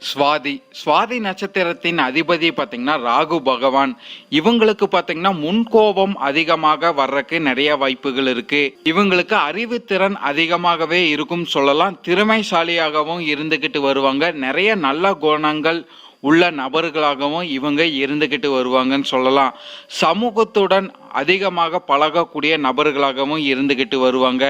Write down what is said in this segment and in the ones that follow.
சுவாதி சுவாதி நட்சத்திரத்தின் அதிபதி பார்த்தீங்கன்னா ராகு பகவான். இவங்களுக்கு பார்த்தீங்கன்னா முன்கோபம் அதிகமாக வர்றதுக்கு நிறைய வாய்ப்புகள் இருக்கு. இவங்களுக்கு அறிவுத்திறன் அதிகமாகவே இருக்கும் சொல்லலாம். திறமைசாலியாகவும் இருந்துகிட்டு வருவாங்க. நிறைய நல்ல குணங்கள் உள்ள நபர்களாகவும் இவங்க இருந்துகிட்டு வருவாங்கன்னு சொல்லலாம். சமூகத்துடன் அதிகமாக பழகக்கூடிய நபர்களாகவும் இருந்துகிட்டு வருவாங்க.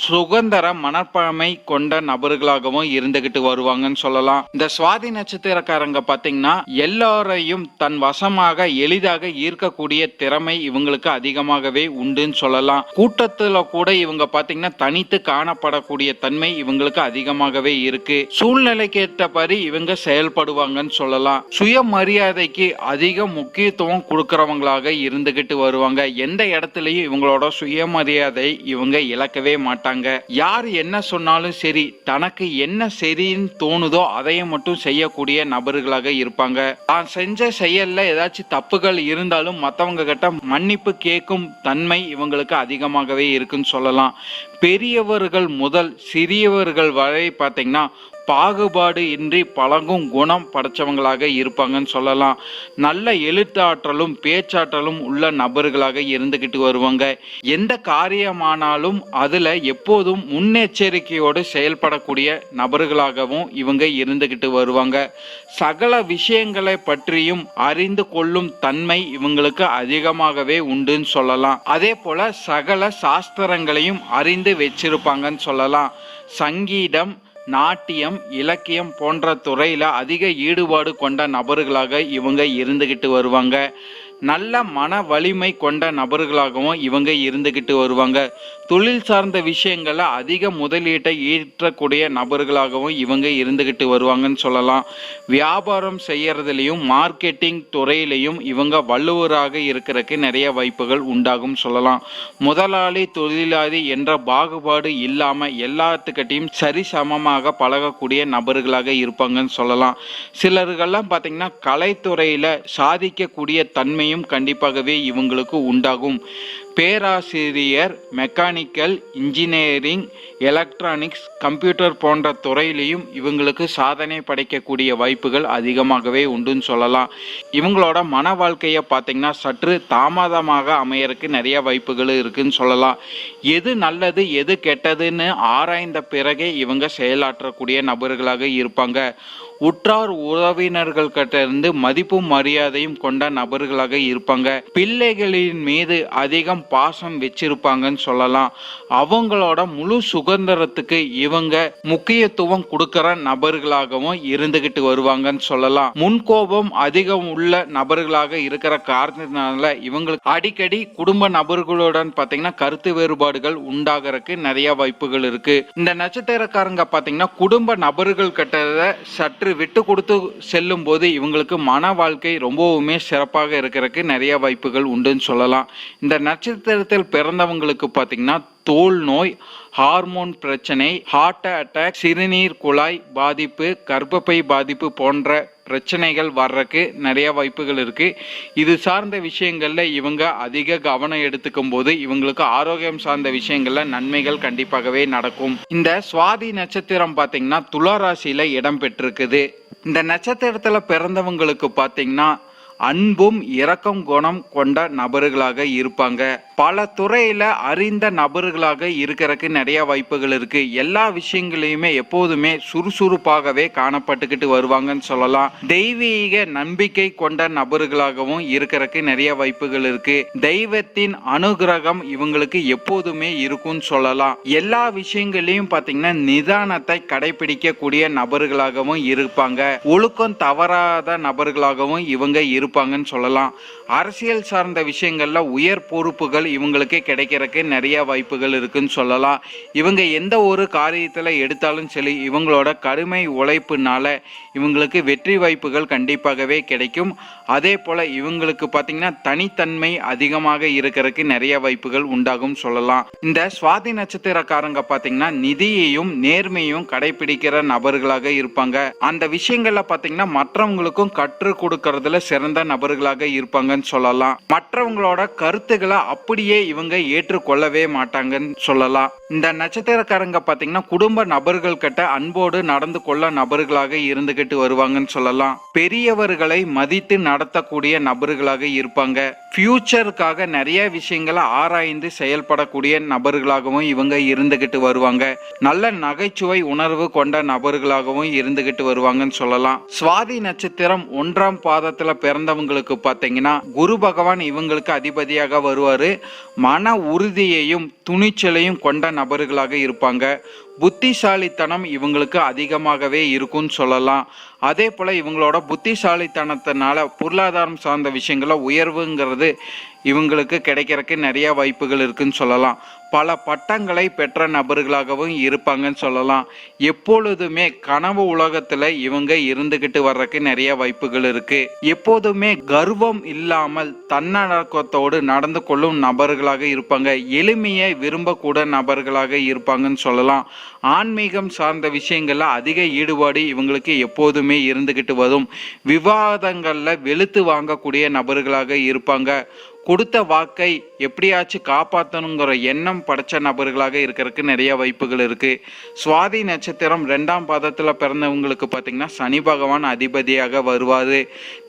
சுதந்திர மனப்பான்மை கொண்ட நபர்களாகவும் இருந்துகிட்டு வருவாங்கன்னு சொல்லலாம். இந்த சுவாதி நட்சத்திரக்காரங்க பாத்தீங்கன்னா எல்லாரையும் தன் வசமாக எளிதாக ஈர்க்கக்கூடிய திறமை இவங்களுக்கு அதிகமாகவே உண்டுன்னு சொல்லலாம். கூட்டத்துல கூட இவங்க பாத்தீங்கன்னா தனித்து காணப்படக்கூடிய தன்மை இவங்களுக்கு அதிகமாகவே இருக்கு. சூழ்நிலைக்கு ஏற்றபடி இவங்க செயல்படுவாங்கன்னு சொல்லலாம். சுயமரியாதைக்கு அதிக முக்கியத்துவம் கொடுக்கறவங்களாக இருந்துகிட்டு வருவாங்க. எந்த இடத்துலயும் இவங்களோட சுயமரியாதை இவங்க இழக்கவே மாட்டாங்க. யார் என்ன சொன்னாலும் சரி தனக்கு என்ன சரின்னு தோணுதோ அதையும் மட்டும் செய்யக்கூடிய நபர்களாக இருப்பாங்க. தான் செஞ்ச செயல்ல ஏதாச்சும் தப்புகள் இருந்தாலும் மற்றவங்க கிட்ட மன்னிப்பு கேட்கும் தன்மை இவங்களுக்கு அதிகமாகவே இருக்குன்னு சொல்லலாம். பெரியவர்கள் முதல் சிறியவர்கள் வரை பார்த்தீங்கன்னா பாகுபாடு இன்றி பழகும் குணம் படைச்சவங்களாக இருப்பாங்கன்னு சொல்லலாம். நல்ல எழுத்தாற்றலும் பேச்சாற்றலும் உள்ள நபர்களாக இருந்துக்கிட்டு வருவாங்க. எந்த காரியமானாலும் அதுல எப்போதும் முன்னெச்சரிக்கையோடு செயல்படக்கூடிய நபர்களாகவும் இவங்க இருந்துக்கிட்டு வருவாங்க. சகல விஷயங்களை பற்றியும் அறிந்து கொள்ளும் தன்மை இவங்களுக்கு அதிகமாகவே உண்டுன்னு சொல்லலாம். அதே போல சகல சாஸ்திரங்களையும் அறிந்து வச்சிருப்பாங்கன்னு சொல்லலாம். சங்கீதம் நாட்டியம் இலக்கியம் போன்ற துறையில் அதிக ஈடுபாடு கொண்ட நபர்களாக இவங்க இருந்துக்கிட்டு வருவாங்க. நல்ல மன வலிமை கொண்ட நபர்களாகவும் இவங்க இருந்துக்கிட்டு வருவாங்க. தொழில் சார்ந்த விஷயங்களில் அதிக முதலீட்டை ஈற்றக்கூடிய நபர்களாகவும் இவங்க இருந்துக்கிட்டு வருவாங்கன்னு சொல்லலாம். வியாபாரம் செய்யறதுலையும் மார்க்கெட்டிங் துறையிலையும் இவங்க வள்ளுவராக இருக்கிறதுக்கு நிறைய வாய்ப்புகள் உண்டாகும் சொல்லலாம். முதலாளி தொழிலாளி என்ற பாகுபாடு இல்லாமல் எல்லாத்துக்கிட்டையும் சரிசமமாக பழகக்கூடிய நபர்களாக இருப்பாங்கன்னு சொல்லலாம். சிலர்கள்லாம் பார்த்தீங்கன்னா கலைத்துறையில் சாதிக்கக்கூடிய தன்மையும் கண்டிப்பாகவே இவங்களுக்கு உண்டாகும். பேராசிரியர் மெக்கானிக்கல் இன்ஜினியரிங் எலக்ட்ரானிக்ஸ் கம்ப்யூட்டர் போன்ற துறையிலையும் இவங்களுக்கு சாதனை படைக்கக்கூடிய வாய்ப்புகள் அதிகமாகவே உண்டுன்னு சொல்லலாம். இவங்களோட மன வாழ்க்கையை பார்த்திங்கன்னா சற்று தாமதமாக அமையறதுக்கு நிறைய வாய்ப்புகள் இருக்குதுன்னு சொல்லலாம். எது நல்லது எது கெட்டதுன்னு ஆராய்ந்த பிறகே இவங்க செயலாற்றக்கூடிய நபர்களாக இருப்பாங்க. உற்றார் உறவினர்கள்கிட்ட இருந்து மதிப்பும் மரியாதையும் கொண்ட நபர்களாக இருப்பாங்க. பிள்ளைகளின் மீது அதிகம் பாசம் வச்சிருப்பாங்கன்னு சொல்லலாம். அவங்களோட முழு சுதந்திரத்துக்கு இவங்க முக்கியத்துவம் கொடுக்கிற நபர்களாகவும் இருந்துகிட்டு வருவாங்கன்னு சொல்லலாம். முன்கோபம் அதிகம் உள்ள நபர்களாக இருக்கிற காரணத்தினால இவங்களுக்கு அடிக்கடி குடும்ப நபர்களுடன் பாத்தீங்கன்னா கருத்து வேறுபாடுகள் உண்டாகிறதுக்கு நிறைய வாய்ப்புகள் இருக்கு. இந்த நட்சத்திரக்காரங்க பாத்தீங்கன்னா குடும்ப நபர்கள் கிட்ட சற்று விட்டு கொடுத்து செல்லும் போது இவங்களுக்கு மன வாழ்க்கை ரொம்பவுமே சிறப்பாக இருக்கிறதுக்கு நிறைய வாய்ப்புகள் உண்டுன்னு சொல்லலாம். இந்த நட்சத்திர நட்சத்திரத்தில் பிறந்தவங்களுக்கு பார்த்தீங்கன்னா தோல் நோய் ஹார்மோன் பிரச்சனை ஹார்ட் அட்டாக் சிறுநீர் குழாய் பாதிப்பு கர்ப்பப்பை பாதிப்பு போன்ற பிரச்சனைகள் வர்றதுக்கு நிறைய வாய்ப்புகள் இருக்கு. இது சார்ந்த விஷயங்கள்ல இவங்க அதிக கவனம் எடுத்துக்கும் போது இவங்களுக்கு ஆரோக்கியம் சார்ந்த விஷயங்கள்ல நன்மைகள் கண்டிப்பாகவே நடக்கும். இந்த சுவாதி நட்சத்திரம் பார்த்தீங்கன்னா துளாராசியில இடம் பெற்றிருக்குது. இந்த நட்சத்திரத்துல பிறந்தவங்களுக்கு பார்த்தீங்கன்னா அன்பும் இரக்கம் குணம் கொண்ட நபர்களாக இருப்பாங்க. பல துறையில அறிந்த நபர்களாக இருக்கிறதுக்கு நிறைய வாய்ப்புகள் இருக்கு. எல்லா விஷயங்களையுமே எப்போதுமே சுறுசுறுப்பாகவே காணப்பட்டுக்கிட்டு வருவாங்கன்னு சொல்லலாம். தெய்வீக நம்பிக்கை கொண்ட நபர்களாகவும் இருக்கிறதுக்கு நிறைய வாய்ப்புகள் இருக்கு. தெய்வத்தின் அனுகிரகம் இவங்களுக்கு எப்போதுமே இருக்கும்னு சொல்லலாம். எல்லா விஷயங்களையும் பாத்தீங்கன்னா நிதானத்தை கடைபிடிக்கக்கூடிய நபர்களாகவும் இருப்பாங்க. ஒழுக்கம் தவறாத நபர்களாகவும் இவங்க இருப்பாங்கன்னு சொல்லலாம். அரசியல் சார்ந்த விஷயங்களில் உயர் பொறுப்புகள் இவங்களுக்கு கிடைக்கிறதுக்கு நிறைய வாய்ப்புகள் இருக்குன்னு சொல்லலாம். இவங்க எந்த ஒரு காரியத்தில் எடுத்தாலும் சரி இவங்களோட கடுமை உழைப்புனால இவங்களுக்கு வெற்றி வாய்ப்புகள் கண்டிப்பாகவே கிடைக்கும். அதே போல் இவங்களுக்கு பார்த்திங்கன்னா தனித்தன்மை அதிகமாக இருக்கிறதுக்கு நிறைய வாய்ப்புகள் உண்டாகும் சொல்லலாம். இந்த சுவாதி நட்சத்திரக்காரங்க பார்த்தீங்கன்னா நிதியையும் நேர்மையும் கடைபிடிக்கிற நபர்களாக இருப்பாங்க. அந்த விஷயங்களில் பார்த்தீங்கன்னா மற்றவங்களுக்கும் கற்றுக் கொடுக்கறதுல சிறந்த நபர்களாக இருப்பாங்கன்னு சொல்லலாம். மற்றவங்களோட கருத்துக்களை அப்படியே இவங்க ஏற்றுக்கொள்ளவே மாட்டாங்கன்னு சொல்லலாம். இந்த நட்சத்திரக்காரங்க பாத்தீங்கன்னா குடும்ப நபர்கள் கிட்ட அன்போடு நடந்து கொள்ள நபர்களாக இருந்துகிட்டு வருவாங்கன்னு சொல்லலாம். பெரியவர்களை மதித்து நடத்தக்கூடிய நபர்களாக இருப்பாங்க. ஃபியூச்சருக்காக நிறைய விஷயங்களை ஆராய்ந்து செயல்படக்கூடிய நபர்களாகவும் இவங்க இருந்துகிட்டு வருவாங்க. நல்ல நகைச்சுவை உணர்வு கொண்ட நபர்களாகவும் இருந்துகிட்டு வருவாங்கன்னு சொல்லலாம். சுவாதி நட்சத்திரம் ஒன்றாம் பாதத்துல பிறந்தவங்களுக்கு பாத்தீங்கன்னா குரு பகவான் இவங்களுக்கு அதிபதியாக வருவார். மன உறுதியையும் துணிச்சலையும் கொண்ட நபர்களாக இருப்பாங்க. புத்திசாலித்தனம் இவங்களுக்கு அதிகமாகவே இருக்கும்னு சொல்லலாம். அதே போல் இவங்களோட புத்திசாலித்தனத்தினால பொருளாதாரம் சார்ந்த விஷயங்கள உயர்வுங்கிறது இவங்களுக்கு கிடைக்கிறதுக்கு நிறைய வாய்ப்புகள் இருக்குன்னு சொல்லலாம். பல பட்டங்களை பெற்ற நபர்களாகவும் இருப்பாங்கன்னு சொல்லலாம். எப்பொழுதுமே கனவு உலகத்துல இவங்க இருந்துகிட்டு வர்றதுக்கு நிறைய வாய்ப்புகள் இருக்கு. எப்போதுமே கர்வம் இல்லாமல் தன்னடக்கத்தோடு நடந்து கொள்ளும் நபர்களாக இருப்பாங்க. எளிமையை விரும்பக்கூட நபர்களாக இருப்பாங்கன்னு சொல்லலாம். ஆன்மீகம் சார்ந்த விஷயங்கள்ல அதிக ஈடுபாடு இவங்களுக்கு எப்போதுமே இருந்துகிட்டு வரும். விவாதங்கள்ல வெளுத்து வாங்கக்கூடிய நபர்களாக இருப்பாங்க. கொடுத்த வாக்கை எப்படியாச்சும் காப்பாற்றணுங்கிற எண்ணம் படைச்ச நபர்களாக இருக்கிறதுக்கு நிறைய வாய்ப்புகள் இருக்கு. சுவாதி நட்சத்திரம் ரெண்டாம் பாதத்தில் பிறந்தவங்களுக்கு பார்த்தீங்கன்னா சனி பகவான் அதிபதியாக வருவார்.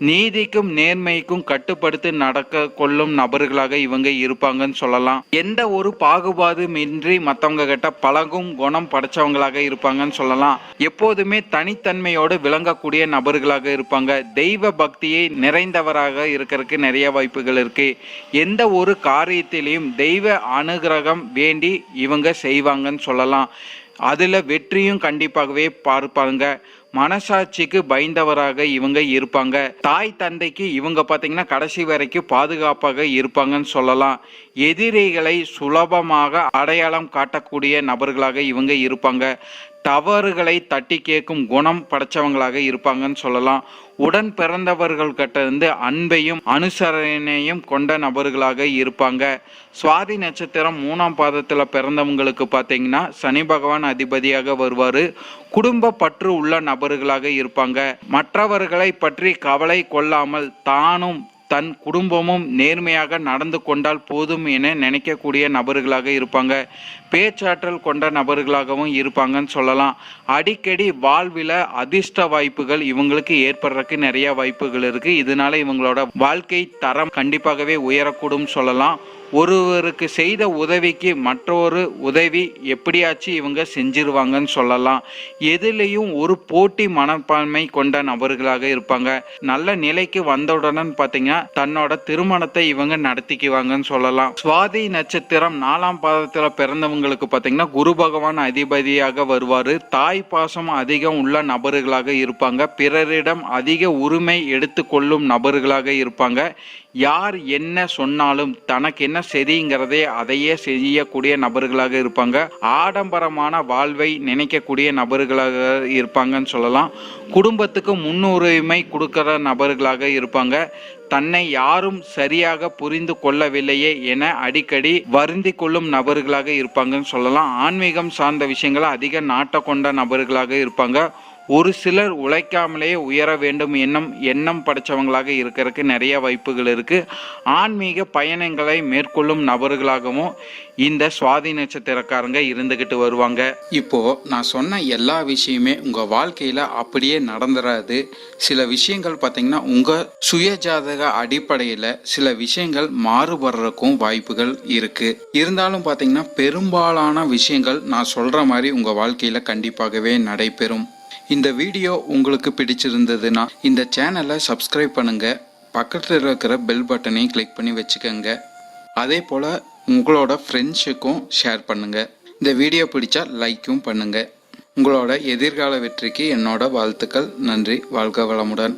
நீதிக்கும் நேர்மைக்கும் கட்டுப்படுத்தி நடக்க கொள்ளும் நபர்களாக இவங்க இருப்பாங்கன்னு சொல்லலாம். எந்த ஒரு பாகுபாதுமின்றி மற்றவங்க கிட்ட பழகும் குணம் படைச்சவங்களாக இருப்பாங்கன்னு சொல்லலாம். எப்போதுமே தனித்தன்மையோடு விளங்கக்கூடிய நபர்களாக இருப்பாங்க. தெய்வ பக்தியை நிறைந்தவராக இருக்கிறதுக்கு நிறைய வாய்ப்புகள் இருக்குது எந்த ஒரு காரியத்திலையும் தெய்வ அனுகிரகம் வேண்டி இவங்க செய்வாங்கன்னு சொல்லலாம். அதில் வெற்றியும் கண்டிப்பாகவே பார்ப்பாங்க. மனசாட்சிக்கு பயந்தவராக இவங்க இருப்பாங்க. தாய் தந்தைக்கு இவங்க பார்த்தீங்கன்னா கடைசி வரைக்கும் பாதுகாப்பாக இருப்பாங்கன்னு சொல்லலாம். எதிரிகளை சுலபமாக அடையாளம் காட்டக்கூடிய நபர்களாக இவங்க இருப்பாங்க. தவறுகளை தட்டி கேட்கும் குணம் படைச்சவங்களாக இருப்பாங்கன்னு சொல்லலாம். உடன் பிறந்தவர்கள் கிட்ட இருந்து அன்பையும் அனுசரணையும் கொண்ட நபர்களாக இருப்பாங்க. சுவாதி நட்சத்திரம் மூணாம் பாதத்தில் பிறந்தவங்களுக்கு பார்த்தீங்கன்னா சனி பகவான் அதிபதியாக வருவார். குடும்ப பற்று உள்ள நபர்களாக இருப்பாங்க. மற்றவர்களை பற்றி கவலை கொள்ளாமல் தானும் தன் குடும்பமும் நேர்மையாக நடந்து கொண்டால் போதும் என நினைக்கக்கூடிய நபர்களாக இருப்பாங்க. பேச்சாற்றல் கொண்ட நபர்களாகவும் இருப்பாங்கன்னு சொல்லலாம். அடிக்கடி வாழ்வில் அதிர்ஷ்ட வாய்ப்புகள் இவங்களுக்கு ஏற்படுறதுக்கு நிறைய வாய்ப்புகள் இருக்குது இதனால இவங்களோட வாழ்க்கை தரம் கண்டிப்பாகவே உயரக்கூடும் சொல்லலாம். ஒருவருக்கு செய்த உதவிக்கு மற்றொரு உதவி எப்படியாச்சும் இவங்க செஞ்சிருவாங்கன்னு சொல்லலாம். எதுலேயும் ஒரு போட்டி மனப்பான்மை கொண்ட நபர்களாக இருப்பாங்க. நல்ல நிலைக்கு வந்தவுடன் பார்த்தீங்கன்னா தன்னோட திருமணத்தை இவங்க நடத்திக்குவாங்கன்னு சொல்லலாம். சுவாதி நட்சத்திரம் நாலாம் பாதத்தில் பிறந்தவங்களுக்கு பார்த்தீங்கன்னா குரு பகவான் அதிபதியாக வருவார். தாய் பாசம் அதிகம் உள்ள நபர்களாக இருப்பாங்க. பிறரிடம் அதிக உரிமை எடுத்துக்கொள்ளும் நபர்களாக இருப்பாங்க. யார் என்ன சொன்னாலும் தனக்கு என்ன சரிங்கிறதே அதையே செய்யக்கூடிய நபர்களாக இருப்பாங்க. ஆடம்பரமான வாழ்வை நினைக்கக்கூடிய நபர்களாக இருப்பாங்கன்னு சொல்லலாம். குடும்பத்துக்கு முன்னுரிமை கொடுக்கிற நபர்களாக இருப்பாங்க. தன்னை யாரும் சரியாக புரிந்து கொள்ளவில்லையே என அடிக்கடி வருந்தி கொள்ளும் நபர்களாக இருப்பாங்கன்னு சொல்லலாம். ஆன்மீகம் சார்ந்த விஷயங்களை அதிக நாட்ட கொண்ட நபர்களாக இருப்பாங்க. ஒரு சிலர் உழைக்காமலே உயர வேண்டும் எண்ணம் எண்ணம் படைச்சவங்களாக இருக்கிறதுக்கு நிறைய வாய்ப்புகள் இருக்குது ஆன்மீக பயணங்களை மேற்கொள்ளும் நபர்களாகவும் இந்த சுவாதி நட்சத்திரக்காரங்க இருந்துக்கிட்டு வருவாங்க. இப்போ நான் சொன்ன எல்லா விஷயமே உங்கள் வாழ்க்கையில் அப்படியே நடந்துடாது சில விஷயங்கள் பார்த்தீங்கன்னா உங்கள் சுயஜாதக அடிப்படையில் சில விஷயங்கள் மாறுபடுறதுக்கும் வாய்ப்புகள் இருக்குது இருந்தாலும் பார்த்தீங்கன்னா பெரும்பாலான விஷயங்கள் நான் சொல்கிற மாதிரி உங்கள் வாழ்க்கையில் கண்டிப்பாகவே நடைபெறும். இந்த வீடியோ உங்களுக்கு பிடிச்சிருந்ததுன்னா இந்த சேனலை சப்ஸ்கிரைப் பண்ணுங்க. பக்கத்தில் இருக்கிற பெல் பட்டனையும் கிளிக் பண்ணி வச்சுக்கோங்க. அதே போல் உங்களோட ஃப்ரெண்ட்ஸுக்கும் ஷேர் பண்ணுங்க. இந்த வீடியோ பிடிச்சா லைக்கும் பண்ணுங்க. உங்களோட எதிர்கால வெற்றிக்கு என்னோட வாழ்த்துக்கள். நன்றி. வாழ்க வளமுடன்.